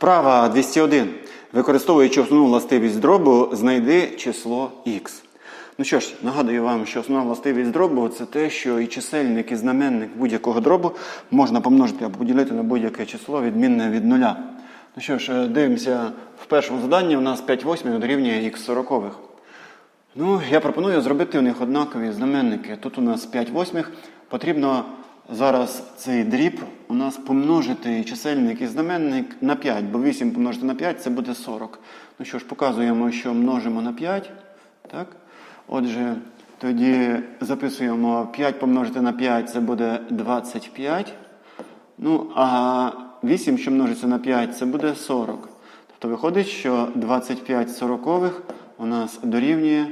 Вправа 201. Використовуючи основну властивість дробу, знайди число х. Ну що ж, нагадую вам, що основна властивість дробу це те, що і чисельник, і знаменник будь-якого дробу можна помножити або поділити на будь-яке число, відмінне від нуля. Ну що ж, е, дивимося в першому заданні. У нас 5 восьмих дорівнює х сорокових. Ну, я пропоную зробити у них однакові знаменники. Тут у нас 5 восьмих. Потрібно зараз цей дріб у нас помножити чисельник і знаменник на 5, бо 8 помножити на 5 це буде 40. Ну що ж, показуємо, що множимо на 5. Так? Отже, тоді записуємо 5 помножити на 5 це буде 25. Ну, а 8, що множиться на 5, це буде 40. Тобто виходить, що 25 сорокових у нас дорівнює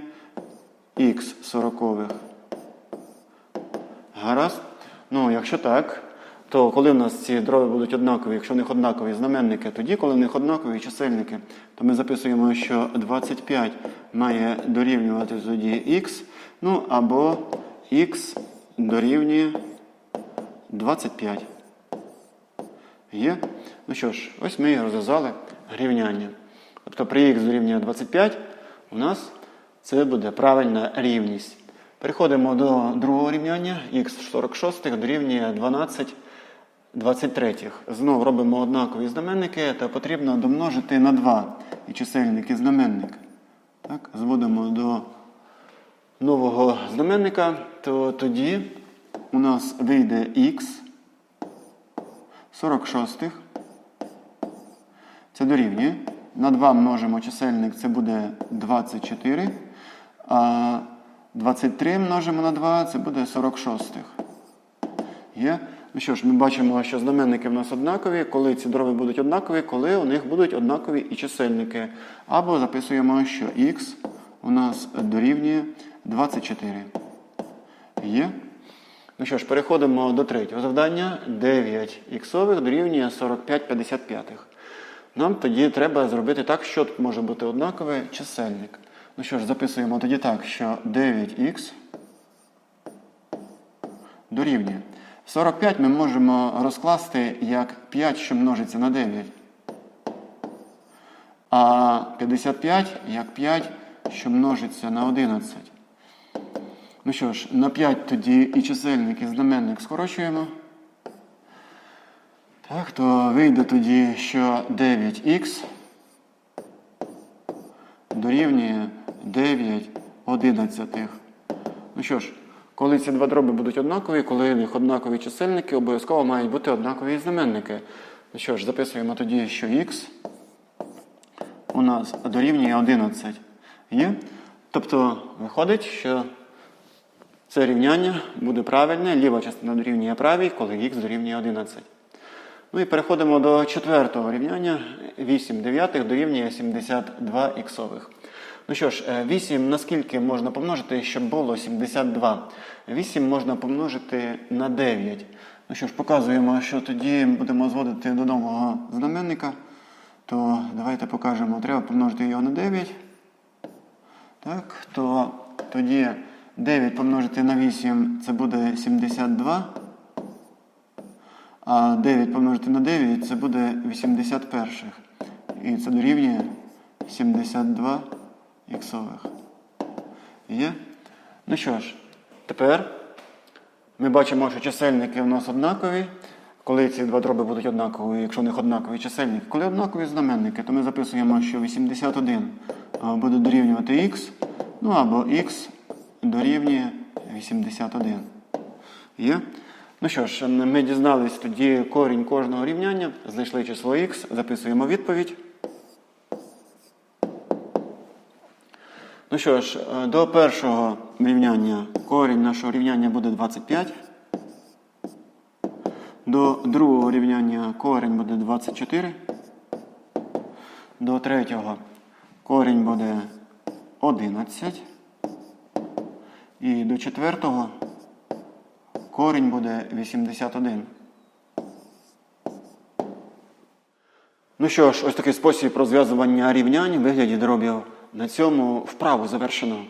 х сорокових. Гаразд? Ну, якщо так, то коли в нас ці дроби будуть однакові, якщо в них однакові знаменники, тоді, коли в них однакові чисельники, то ми записуємо, що 25 має дорівнювати тоді х, ну або х дорівнює 25. Є? Ну що ж, ось ми і розв'язали рівняння. Тобто при х дорівнює 25 у нас це буде правильна рівність. Переходимо до другого рівняння. х 46 дорівнює 12 23. Знову робимо однакові знаменники, та потрібно домножити на 2 і чисельник і знаменник. Так, зводимо до нового знаменника, то тоді у нас вийде х 46. Це дорівнює. На 2 множимо чисельник, це буде 24. А 23 множимо на 2, це буде 46. Є? Ну що ж, ми бачимо, що знаменники в нас однакові, коли ці дроби будуть однакові, коли у них будуть однакові і чисельники. Або записуємо, що х у нас дорівнює 24. Є? Ну що ж, переходимо до третього завдання. 9 іксових дорівнює 45 55. Нам тоді треба зробити так, що тут може бути однаковий чисельник. Ну що ж, записуємо тоді так, що 9х дорівнює. 45 ми можемо розкласти як 5, що множиться на 9. А 55 як 5, що множиться на 11. Ну що ж, на 5 тоді і чисельник, і знаменник скорочуємо. Так, то вийде тоді, що 9х дорівнює 9 одинадцятих. Ну що ж, коли ці два дроби будуть однакові, коли в них однакові чисельники, обов'язково мають бути однакові знаменники. Ну що ж, записуємо тоді, що х у нас дорівнює 11. Є? Тобто виходить, що це рівняння буде правильне, ліва частина дорівнює правій, коли х дорівнює 11. Ну і переходимо до четвертого рівняння. 8 дев'ятих дорівнює 72 іксових. Ну що ж, е, 8 наскільки можна помножити, щоб було 72? 8 можна помножити на 9. Ну що ж, показуємо, що тоді будемо зводити до нового знаменника. То давайте покажемо, треба помножити його на 9. Так, то тоді 9 помножити на 8 це буде 72. А 9 помножити на 9 це буде 81. І це дорівнює 72 іксових. Є? Ну що ж, тепер ми бачимо, що чисельники у нас однакові. Коли ці два дроби будуть однакові, якщо у них однакові чисельники, коли однакові знаменники, то ми записуємо, що 81 а, буде дорівнювати х, ну або х дорівнює 81. Є? Ну що ж, ми дізнались тоді корінь кожного рівняння, знайшли число х, записуємо відповідь. Ну що ж, е, до першого рівняння корінь нашого рівняння буде 25. До другого рівняння корінь буде 24. До третього корінь буде 11. І до четвертого корінь буде 81. Ну що ж, ось такий спосіб розв'язування рівнянь в вигляді дробів. На цьому вправу завершено.